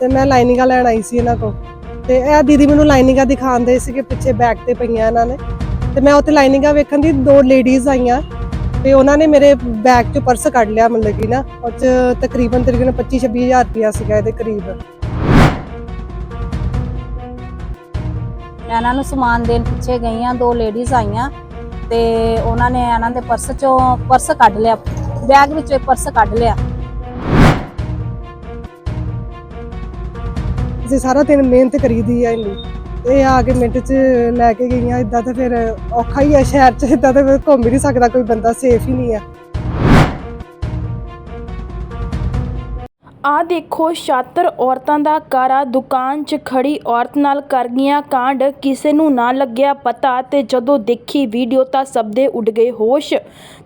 ਤੇ ਮੈਂ ਲਾਈਨਿੰਗਾਂ ਲੈਣ ਆਈ ਸੀ ਇਹਨਾਂ ਕੋਲ। ਤੇ ਇਹ ਦੀਦੀ ਮੈਨੂੰ ਲਾਈਨਿੰਗਾਂ ਦਿਖਾਉਂਦੇ ਸੀਗੇ ਪਿੱਛੇ ਬੈਕ ਤੇ ਪਈਆਂ ਇਹਨਾਂ ਨੇ। ਤੇ ਮੈਂ ਉੱਥੇ ਲਾਈਨਿੰਗਾਂ ਵੇਖਣ ਦੀ ਦੋ ਲੇਡੀਜ਼ ਆਈਆਂ ਤੇ ਉਹਨਾਂ ਨੇ ਮੇਰੇ ਬੈਗ ਚੋਂ ਪਰਸ ਕੱਢ ਲਿਆ ਮਤਲਬ ਕਿ ਨਾ, ਉਹ 'ਚ ਤਕਰੀਬਨ ਤਕਰੀਬਨ 25 26000 ਰੁਪਇਆ ਸੀਗਾ ਇਹਦੇ ਕਰੀਬ। ਮੈਂ ਇਹਨਾਂ ਨੂੰ ਸਮਾਨ ਦੇਣ ਪਿੱਛੇ ਗਈ ਆ ਦੋ ਲੇਡੀਜ਼ ਆਈਆਂ ਤੇ ਉਹਨਾਂ ਨੇ ਇਹਨਾਂ ਦੇ ਪਰਸ ਚੋਂ ਪਰਸ ਕੱਢ ਲਿਆ। ਬੈਗ ਵਿੱਚੋਂ ਇੱਕ ਪਰਸ ਕੱਢ ਲਿਆ। ਅਸੀਂ ਸਾਰਾ ਦਿਨ ਮਿਹਨਤ ਕਰੀਦੀ ਆ ਇੰਨੀ। ਇਹ ਆ ਕੇ ਮਿੰਟ 'ਚ ਲੈ ਕੇ ਗਈਆਂ ਇਦਾਂ ਤਾਂ ਫਿਰ ਔਖਾ ਹੀ ਆ ਸ਼ਹਿਰ 'ਚ ਇਦਾਂ ਤਾਂ ਘੁੰਮ ਹੀ ਨਹੀਂ ਸਕਦਾ ਕੋਈ ਬੰਦਾ ਸੇਫ ਹੀ ਨਹੀਂ ਆ। ਆਹ ਦੇਖੋ ਛਾਤਰ ਔਰਤਾਂ ਦਾ ਕਾਰਾ ਦੁਕਾਨ 'ਚ ਖੜੀ ਔਰਤ ਨਾਲ ਕਰ ਗਈਆਂ ਕਾਂਡ। ਕਿਸੇ ਨੂੰ ਨਾ ਲੱਗਿਆ ਪਤਾ ਤੇ ਜਦੋਂ ਦੇਖੀ ਵੀਡੀਓ ਤਾਂ ਸਭ ਦੇ ਉੱਡ ਗਏ ਹੋਸ਼।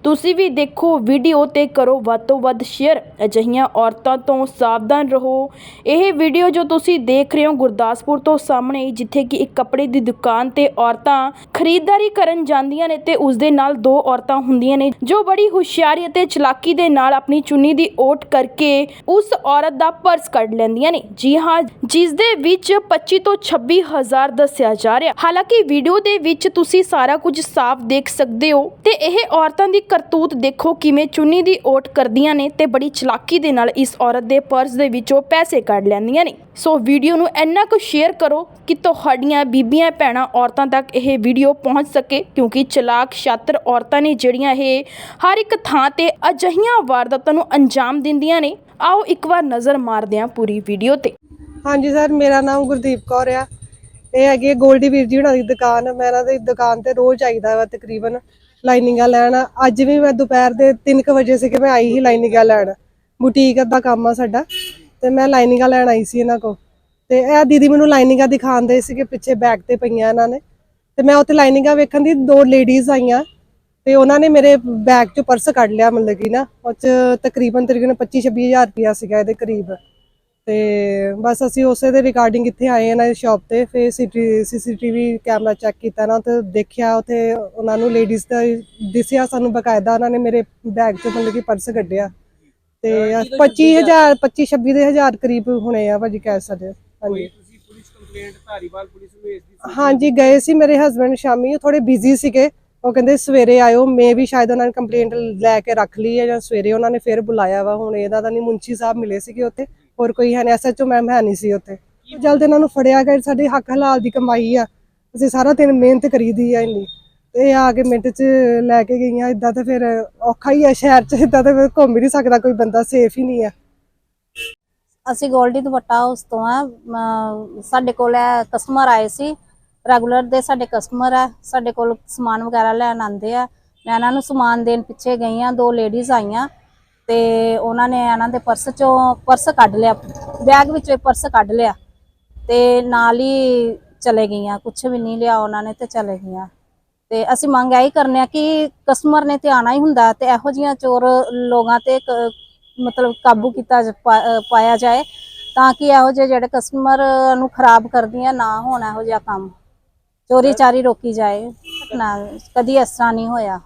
ਤੁਸੀਂ ਵੀ ਦੇਖੋ, ਵੀਡੀਓ ਤੇ ਕਰੋ ਵੱਧ ਤੋਂ ਵੱਧ ਸ਼ੇਅਰ। ਅਜਿਹੀਆਂ ਔਰਤਾਂ ਤੋਂ ਸਾਵਧਾਨ ਰਹੋ। ਇਹ ਵੀਡੀਓ ਜੋ ਤੁਸੀਂ ਦੇਖ ਰਹੇ ਹੋ ਗੁਰਦਾਸਪੁਰ ਤੋਂ ਸਾਹਮਣੇ, ਜਿੱਥੇ ਕਿ ਇੱਕ ਕੱਪੜੇ ਦੀ ਦੁਕਾਨ ਤੇ ਔਰਤਾਂ ਖਰੀਦਦਾਰੀ ਕਰਨ ਜਾਂਦੀਆਂ ਨੇ ਤੇ ਉਸ ਦੇ ਨਾਲ ਦੋ ਔਰਤਾਂ ਹੁੰਦੀਆਂ ਨੇ, ਜੋ ਬੜੀ ਹੁਸ਼ਿਆਰੀ ਅਤੇ ਚਲਾਕੀ ਦੇ ਨਾਲ ਆਪਣੀ ਚੁੰਨੀ ਦੀ ਓਟ ਕਰਕੇ ਉਸ ਔਰਤ ਦਾ ਪਰਸ ਕੱਢ ਲੈਂਦੀਆਂ ਨੇ। ਜੀ ਹਾਂ ਜਿਸ ਦੇ ਵਿੱਚ 25 ਤੋਂ 26 ਹਜ਼ਾਰ ਦੱਸਿਆ ਜਾ ਰਿਹਾ। ਹਾਲਾਂਕਿ ਵੀਡੀਓ ਦੇ ਵਿੱਚ ਤੁਸੀਂ ਸਾਰਾ ਕੁਝ ਸਾਫ਼ ਦੇਖ ਸਕਦੇ ਹੋ ਤੇ ਇਹ ਔਰਤਾਂ ਦੀ ਕਰਤੂਤ ਦੇਖੋ ਕਿਵੇਂ ਚੁੰਨੀ ਦੀ ਓਟ ਕਰਦੀਆਂ ਨੇ ਤੇ ਬੜੀ ਚਲਾਕੀ ਦੇ ਨਾਲ ਇਸ ਔਰਤ ਦੇ ਪਰਸ ਦੇ ਵਿੱਚੋਂ ਪੈਸੇ ਕੱਢ ਲੈਂਦੀਆਂ ਨੇ। ਸੋ ਵੀਡੀਓ ਨੂੰ ਇੰਨਾ ਕੁ ਸ਼ੇਅਰ ਕਰੋ ਕਿ ਤੁਹਾਡੀਆਂ ਬੀਬੀਆਂ, ਭੈਣਾਂ, ਔਰਤਾਂ ਤੱਕ ਇਹ ਵੀਡੀਓ ਪਹੁੰਚ ਸਕੇ, ਕਿਉਂਕਿ ਚਲਾਕ ਛਾਤਰ ਔਰਤਾਂ ਨੇ ਜਿਹੜੀਆਂ ਇਹ ਹਰ ਇੱਕ ਥਾਂ ਤੇ ਅਜਿਹੀਆਂ ਵਾਰਦਾਤਾਂ ਨੂੰ ਅੰਜਾਮ ਦਿੰਦੀਆਂ ਨੇ। ਆਓ ਇੱਕ ਵਾਰ ਨਜ਼ਰ ਮਾਰਦੇ ਹਾਂ ਪੂਰੀ ਵੀਡੀਓ ਤੇ। ਹਾਂਜੀ ਸਰ, ਮੇਰਾ ਨਾਮ ਗੁਰਦੀਪ ਕੌਰ ਆ। ਇਹ ਹੈਗੀ ਹੈ ਗੋਲਡੀ ਵੀਰ ਜੀ ਹੁਣਾਂ ਦੀ ਦੁਕਾਨ। ਮੈਂ ਇਹਨਾਂ ਦੀ ਦੁਕਾਨ ਤੇ ਰੋਜ਼ ਆਈਦਾ ਵਾ ਤਕਰੀਬਨ ਲਾਈਨਿੰਗਾਂ ਲੈਣ। ਅੱਜ ਵੀ ਮੈਂ ਦੁਪਹਿਰ ਦੇ 3:00 ਵਜੇ ਸੀ ਕਿ ਮੈਂ ਆਈ ਹੀ ਲਾਈਨਿੰਗਾਂ ਲੈਣ। ਬੁਟੀਕ ਦਾ ਕੰਮ ਆ ਸਾਡਾ, ਤੇ ਮੈਂ ਲਾਈਨਿੰਗਾਂ ਲੈਣ ਆਈ ਸੀ ਇਹਨਾਂ ਕੋਲ। ਤੇ ਇਹ ਦੀਦੀ ਮੈਨੂੰ ਲਾਈਨਿੰਗਾਂ ਦਿਖਾਉਂਦੇ ਸੀਗੇ, ਪਿੱਛੇ ਬੈਕ ਤੇ ਪਈਆਂ ਇਹਨਾਂ ਨੇ। ਤੇ ਮੈਂ ਉੱਥੇ ਲਾਈਨਿੰਗਾਂ ਵੇਖਣ ਦੀ ਦੋ ਲੇਡੀਜ਼ ਆਈਆਂ। ਤੇ ਉਹਨਾਂ ਨੇ ਮੇਰੇ ਬੈਗ ਚੋਂ ਪਰਸ ਕੱਢ ਲਿਆ ਮਤਲਬ ਕਿ ਨਾ ਉਹ 'ਚ ਤਕਰੀਬਨ ਤਕਰੀਬਨ 25 26000 ਰੁਪਇਆ ਸੀਗਾ ਇਹਦੇ ਕਰੀਬ। ਤੇ ਬਸ ਅਸੀਂ ਉਸੇ ਦੇ ਰਿਗਾਰਡਿੰਗ ਇੱਥੇ ਆਏ ਇਹਨਾਂ ਦੀ ਸ਼ਾਪ ਤੇ ਫਿਰ ਸੀਸੀਟੀਵੀ ਕੈਮਰਾ ਚੈੱਕ ਕੀਤਾ ਨਾ ਤੇ ਦੇਖਿਆ ਉੱਥੇ ਉਹਨਾਂ ਨੂੰ ਲੇਡੀਜ਼ ਦਾ ਦਿਸਿਆ ਸਾਨੂੰ ਬਕਾਇਦਾ ਉਹਨਾਂ ਨੇ ਮੇਰੇ ਬੈਗ ਚੋਂ ਮਤਲਬ ਕਿ ਪਰਸ ਕੱਢਿਆ। ਤੇ 25000 25 26 ਦੇ ਹਜ਼ਾਰ ਕਰੀਬ ਹੋਣੇ ਆ ਭਾਜੀ ਕਹਿ ਸਕਦੇ ਹੋ। ਹਾਂਜੀ। ਤੁਸੀਂ ਪੁਲਿਸ ਕੰਪਲੇਂਟ ਧਾਰੀਵਾਲ ਪੁਲਿਸ ਨੂੰ ਭੇਜ ਦਿੱਤੀ ਹਾਂਜੀ ਗਏ ਸੀ ਮੇਰੇ ਹਸਬੰਡ ਸ਼ਾਮੀ ਥੋੜੇ ਬਿਜ਼ੀ ਸੀਗੇ। ਉਹ ਕਹਿੰਦੇ ਸਵੇਰੇ ਆਇਓ, ਮੈਂ ਵੀ ਸ਼ਾਇਦ ਉਹਨਾਂ ਨੇ ਕੰਪਲੇਂਟ ਲੈ ਕੇ ਰੱਖ ਲਈ ਹੈ ਜਾਂ ਸਵੇਰੇ ਉਹਨਾਂ ਨੇ ਫਿਰ ਬੁਲਾਇਆ ਵਾ। ਹੁਣ ਇਹਦਾ ਤਾਂ ਨਹੀਂ ਮੁੰਚੀ ਸਾਹਿਬ ਮਿਲੇ ਸੀਗੇ ਉੱਥੇ, ਹੋਰ ਕੋਈ ਹੈ ਨਹੀਂ ਐਸਐਚਓ ਮੈਮ ਹੈ ਨਹੀਂ ਸੀ ਉੱਥੇ। ਜਲਦ ਇਹਨਾਂ ਨੂੰ ਫੜਿਆ ਗਿਆ, ਸਾਡੇ ਹੱਕ ਹਲਾਲ ਦੀ ਕਮਾਈ ਆ। ਅਸੀਂ ਸਾਰਾ ਦਿਨ ਮਿਹਨਤ ਕਰੀਦੀ ਆ ਇੰਨੀ। ਤੇ ਆ ਕੇ ਮਿੰਟ ਚ ਲੈ ਕੇ ਗਈਆਂ ਇਦਾਂ ਤਾਂ ਫਿਰ ਔਖਾ ਹੀ ਆ ਸ਼ਹਿਰ ਚ ਇਦਾਂ ਤਾਂ ਘੁੰਮ ਹੀ ਨਹੀਂ ਸਕਦਾ, ਕੋਈ ਬੰਦਾ ਸੇਫ ਹੀ ਨਹੀਂ ਆ। ਅਸੀਂ ਗੋਲਡੀ ਦੁਪੱਟਾ ਹਾਊਸ ਤੋਂ ਆ ਸਾਡੇ ਕੋਲ ਕਸਟਮਰ ਆਏ ਸੀ। ਰੈਗੂਲਰ ਦੇ ਸਾਡੇ ਕਸਟਮਰ ਆ, ਸਾਡੇ ਕੋਲ ਸਮਾਨ ਵਗੈਰਾ ਲੈਣ ਆਉਂਦੇ ਆ। ਮੈਂ ਇਹਨਾਂ ਨੂੰ ਸਮਾਨ ਦੇਣ ਪਿੱਛੇ ਗਈ ਆ, ਦੋ ਲੇਡੀਜ਼ ਆਈਆਂ ਤੇ ਉਹਨਾਂ ਨੇ ਇਹਨਾਂ ਦੇ ਪਰਸ ਚੋਂ ਪਰਸ ਕੱਢ ਲਿਆ ਬੈਗ ਵਿੱਚੋਂ ਇੱਕ ਪਰਸ ਕੱਢ ਲਿਆ ਤੇ ਨਾਲ ਹੀ ਚਲੇ ਗਈਆਂ ਕੁਝ ਵੀ ਨਹੀਂ ਲਿਆ ਉਹਨਾਂ ਨੇ ਤੇ ਚਲੇ ਗਈਆਂ। ਤੇ ਅਸੀਂ ਮੰਗ ਇਹੀ ਕਰਨੇ ਆ ਕਿ ਕਸਟਮਰ ਨੇ ਤੇ ਆਣਾ ਹੀ ਹੁੰਦਾ ਤੇ ਇਹੋ ਜੀਆਂ ਚੋਰ ਲੋਕਾਂ ਤੇ ਮਤਲਬ ਕਾਬੂ ਕੀਤਾ ਪਾਇਆ ਜਾਏ ਤਾਂ ਕਿ ਇਹੋ ਜਿਹੇ ਜਿਹੜੇ ਕਸਟਮਰ ਨੂੰ ਖਰਾਬ ਕਰਦੀਆਂ ਨਾ ਹੋਣ, ਇਹੋ ਜਿਹਾ ਕੰਮ। ਚੋਰੀ ਚਾਰੀ ਰੋਕੀ ਜਾਏ। ਨਾ ਕਦੀ ਇਸ ਤਰ੍ਹਾਂ ਨਹੀਂ ਹੋਇਆ।